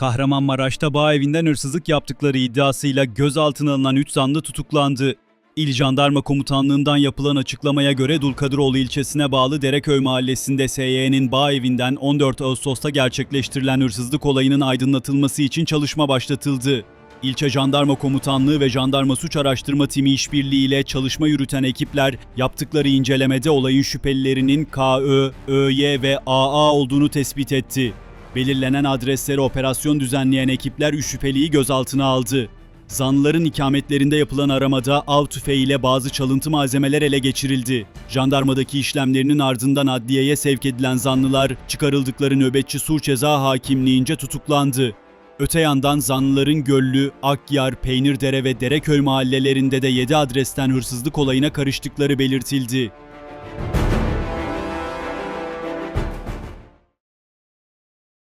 Kahramanmaraş'ta bağ evinden hırsızlık yaptıkları iddiasıyla gözaltına alınan 3 zanlı tutuklandı. İl Jandarma Komutanlığı'ndan yapılan açıklamaya göre Dulkadiroğlu ilçesine bağlı Dereköy mahallesinde SY'nin bağ evinden 14 Ağustos'ta gerçekleştirilen hırsızlık olayının aydınlatılması için çalışma başlatıldı. İlçe Jandarma Komutanlığı ve Jandarma Suç Araştırma Timi işbirliği ile çalışma yürüten ekipler yaptıkları incelemede olayın şüphelilerinin KÖ, ÖY ve AA olduğunu tespit etti. Belirlenen adreslere operasyon düzenleyen ekipler 3 şüpheliyi gözaltına aldı. Zanlıların ikametlerinde yapılan aramada av tüfeği ile bazı çalıntı malzemeler ele geçirildi. Jandarmadaki işlemlerinin ardından adliyeye sevk edilen zanlılar çıkarıldıkları nöbetçi Sur Ceza Hakimliğince tutuklandı. Öte yandan zanlıların Göllü, Akyar, Peynirdere ve Dereköy mahallelerinde de 7 adresten hırsızlık olayına karıştıkları belirtildi.